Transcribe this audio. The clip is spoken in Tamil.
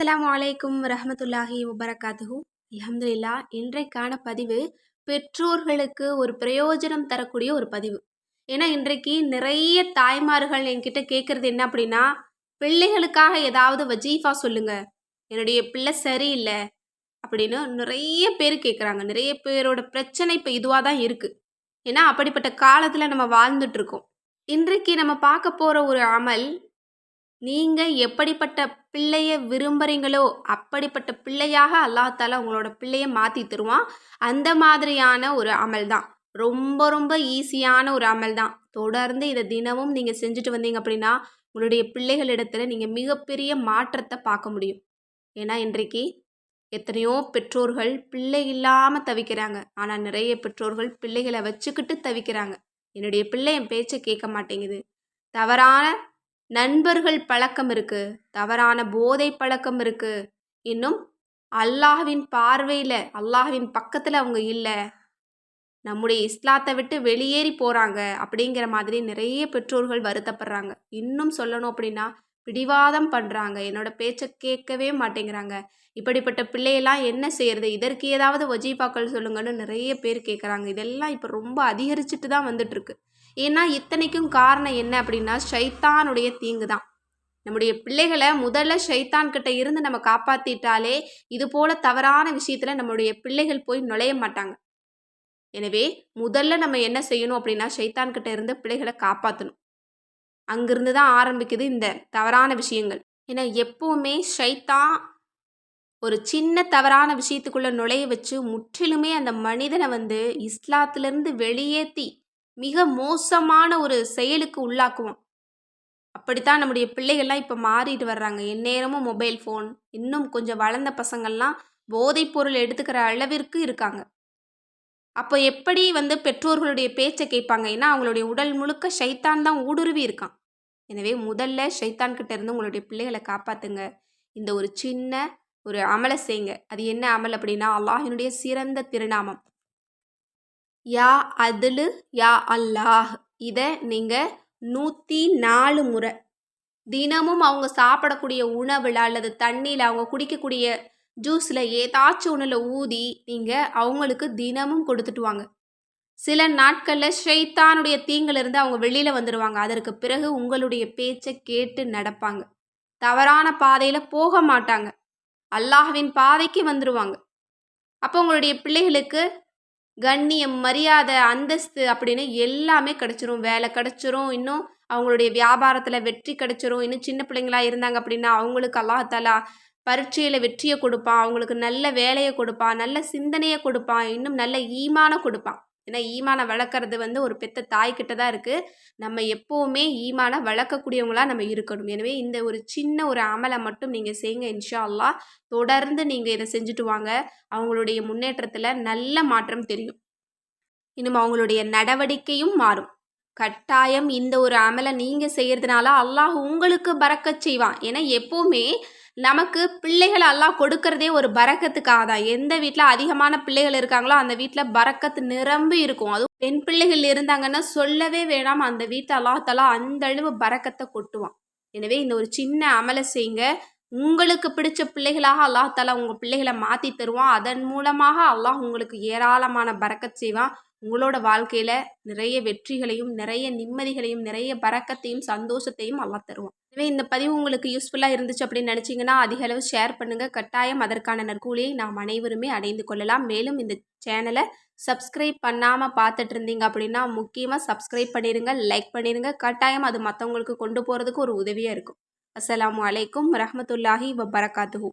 அஸ்லாம் அலைக்கும் ரஹமத்துல்லாஹி வபரகாத்துஹு. அலமதுல்லா இன்றைக்கான பதிவு பெற்றோர்களுக்கு ஒரு பிரயோஜனம் தரக்கூடிய ஒரு பதிவு. ஏன்னா இன்றைக்கு நிறைய தாய்மார்கள் என்கிட்ட கேட்குறது என்ன அப்படின்னா பிள்ளைகளுக்காக ஏதாவது வஜீஃபா சொல்லுங்க. என்னுடைய பிள்ளை சரியில்லை அப்படின்னு நிறைய பேர் கேட்குறாங்க நிறைய பேரோட பிரச்சனை இப்போ இதுவாக தான் இருக்குது ஏன்னா அப்படிப்பட்ட காலத்தில் நம்ம வாழ்ந்துட்டுருக்கோம் இன்றைக்கு நம்ம பார்க்க போகிற ஒரு அமல் நீங்கள் எப்படிப்பட்ட பிள்ளைய விரும்புகிறீங்களோ அப்படிப்பட்ட பிள்ளையாக அல்லாஹால உங்களோட பிள்ளைய மாற்றி தருவான். அந்த மாதிரியான ஒரு அமல் தான். ரொம்ப ரொம்ப ஈஸியான ஒரு அமல் தான். தொடர்ந்து இதை தினமும் நீங்கள் செஞ்சுட்டு வந்தீங்க அப்படின்னா உங்களுடைய பிள்ளைகளிடத்தில் நீங்கள் மிகப்பெரிய மாற்றத்தை பார்க்க முடியும். ஏன்னா இன்றைக்கு எத்தனையோ பெற்றோர்கள் பிள்ளை இல்லாமல் தவிக்கிறாங்க. ஆனால் நிறைய பெற்றோர்கள் பிள்ளைகளை வச்சுக்கிட்டு தவிக்கிறாங்க. என்னுடைய பிள்ளை என் பேச்சை கேட்க மாட்டேங்குது. தவறான நண்பர்கள் பழக்கம் இருக்குது தவறான போதை பழக்கம் இருக்குது இன்னும் அல்லாஹ்வின் பார்வையில் அல்லாஹ்வின் பக்கத்தில் அவங்க இல்லை. நம்முடைய இஸ்லாத்தை விட்டு வெளியேறி போகிறாங்க அப்படிங்கிற மாதிரி நிறைய பெற்றோர்கள் வருத்தப்படுறாங்க. இன்னும் சொல்லணும் அப்படின்னா பிடிவாதம் பண்ணுறாங்க என்னோட பேச்சை கேட்கவே மாட்டேங்கிறாங்க. இப்படிப்பட்ட பிள்ளையெல்லாம் என்ன செய்யறது? இதற்கு ஏதாவது வஜீஃபாக்கள் சொல்லுங்கன்னு நிறைய பேர் கேட்குறாங்க. இதெல்லாம் இப்போ ரொம்ப அதிகரிச்சுட்டு தான் வந்துட்டுருக்கு ஏன்னா இத்தனைக்கும் காரணம் என்ன அப்படின்னா ஷைத்தானுடைய தீங்கு தான் நம்முடைய பிள்ளைகளை முதல்ல ஷைத்தான் கிட்ட இருந்து நம்ம காப்பாத்திட்டாலே இது போல தவறான விஷயத்துல நம்மளுடைய பிள்ளைகள் போய் நுழைய மாட்டாங்க. எனவே முதல்ல நம்ம என்ன செய்யணும் அப்படின்னா ஷைத்தான் கிட்ட இருந்து பிள்ளைகளை காப்பாற்றணும் அங்கிருந்து தான் ஆரம்பிக்குது இந்த தவறான விஷயங்கள். ஏன்னா எப்பவுமே ஷைத்தான் ஒரு சின்ன தவறான விஷயத்துக்குள்ளே நுழைய வச்சு முற்றிலுமே அந்த மனிதனை வந்து இஸ்லாத்திலிருந்து வெளியேற்றி மிக மோசமான ஒரு செயலுக்கு உள்ளாக்குவோம். அப்படித்தான் நம்முடைய பிள்ளைகள்லாம் இப்போ மாறிட்டு வர்றாங்க. எந்நேரமும் மொபைல் ஃபோன் இன்னும் கொஞ்சம் வளர்ந்த பசங்கள்லாம் போதைப் பொருள் எடுத்துக்கிற அளவிற்கு இருக்காங்க. அப்போ எப்படி வந்து பெற்றோர்களுடைய பேச்சை கேட்பாங்க? ஏன்னா அவங்களுடைய உடல் முழுக்க ஷைத்தான் தான் ஊடுருவி இருக்கான். எனவே முதல்ல ஷைத்தான் கிட்ட இருந்து உங்களுடைய பிள்ளைகளை காப்பாத்துங்க. இந்த ஒரு சின்ன ஒரு அமலை செய்யுங்க அது என்ன அமல் அப்படின்னா அல்லாஹினுடைய சிறந்த திருநாமம். யா அதுலு யா அல்லாஹ். இதை நீங்கள் நூற்றி நாலு முறை. தினமும் அவங்க சாப்பிடக்கூடிய உணவில் அல்லது தண்ணியில் அவங்க குடிக்கக்கூடிய ஜூஸில் ஏதாச்சும் ஒன்றில் ஊதி நீங்கள் அவங்களுக்கு தினமும் கொடுத்துட்டு வாங்க. சில நாட்களில் ஷைத்தானுடைய தீங்கிலிருந்து அவங்க வெளியில் வந்துடுவாங்க அதற்கு பிறகு உங்களுடைய பேச்சை கேட்டு நடப்பாங்க. தவறான பாதையில் போக மாட்டாங்க. அல்லாஹ்வின் பாதைக்கு வந்துடுவாங்க அப்போ உங்களுடைய பிள்ளைகளுக்கு கண்ணியம் மரியாதை அந்தஸ்து அப்படின்னு எல்லாமே கிடச்சிரும். வேலை கிடச்சிரும். இன்னும் அவங்களுடைய வியாபாரத்தில் வெற்றி கிடச்சிரும். இன்னும் சின்ன பிள்ளைங்களா இருந்தாங்க அப்படின்னா அவங்களுக்கு அல்லாஹாலா பரீட்சையில் வெற்றியை கொடுப்பான். அவங்களுக்கு நல்ல வேலையை கொடுப்பான். நல்ல சிந்தனையை கொடுப்பான். இன்னும் நல்ல ஈமான கொடுப்பான். ஏன்னா ஈமானை வளர்க்குறது வந்து ஒரு பெத்த தாய்கிட்ட தான் இருக்குது நம்ம எப்போவுமே ஈமானை வளர்க்கக்கூடியவங்களாக நம்ம இருக்கணும். எனவே இந்த ஒரு சின்ன ஒரு அமலை மட்டும் நீங்கள் செய்யுங்க இன்ஷா அல்லா தொடர்ந்து நீங்கள் இதை செஞ்சுட்டு வாங்க. அவங்களுடைய முன்னேற்றத்தில் நல்ல மாற்றம் தெரியும். இன்னும் அவங்களுடைய நடவடிக்கையும் மாறும். கட்டாயம் இந்த ஒரு அமலை நீங்கள் செய்கிறதுனால அல்லாஹ் உங்களுக்கு பறக்க செய்வான். ஏன்னா எப்போவுமே நமக்கு பிள்ளைகள் எல்லாம் கொடுக்கறதே ஒரு பறக்கத்துக்காக தான். எந்த வீட்டில் அதிகமான பிள்ளைகள் இருக்காங்களோ அந்த வீட்டில் பறக்கத்து நிரம்பி இருக்கும். அதுவும் பெண் பிள்ளைகள் இருந்தாங்கன்னா சொல்லவே வேணாம். அந்த வீட்டை அல்லாஹாலா அந்த அளவு பறக்கத்தை கொட்டுவான். எனவே இந்த ஒரு சின்ன அமலை செய்யுங்க. உங்களுக்கு பிடிச்ச பிள்ளைகளாக அல்லாஹாலா உங்கள் பிள்ளைகளை மாற்றி தருவான். அதன் மூலமாக அல்லாஹ் உங்களுக்கு ஏராளமான பறக்கத் செய்வான். உங்களோட வாழ்க்கையில் நிறைய வெற்றிகளையும் நிறைய நிம்மதிகளையும் நிறைய பறக்கத்தையும் சந்தோஷத்தையும் அல்லா தருவோம் எனவே இந்த பதிவு உங்களுக்கு யூஸ்ஃபுல்லாக இருந்துச்சு அப்படின்னு நினச்சிங்கன்னா அதிக அளவு ஷேர் பண்ணுங்கள் கட்டாயம் அதற்கான நற்கூலியை நாம் அனைவருமே அடைந்து கொள்ளலாம். மேலும் இந்த சேனலை சப்ஸ்கிரைப் பண்ணாமல் பார்த்துட்டு இருந்தீங்க அப்படின்னா முக்கியமாக சப்ஸ்கிரைப் பண்ணிடுங்க லைக் பண்ணிடுங்க கட்டாயம் அது மற்றவங்களுக்கு கொண்டு போகிறதுக்கு ஒரு உதவியாக இருக்கும். அஸ்லாம் வலைக்கம் ரஹமத்துல்லாஹி வபரகாத்துஹூ.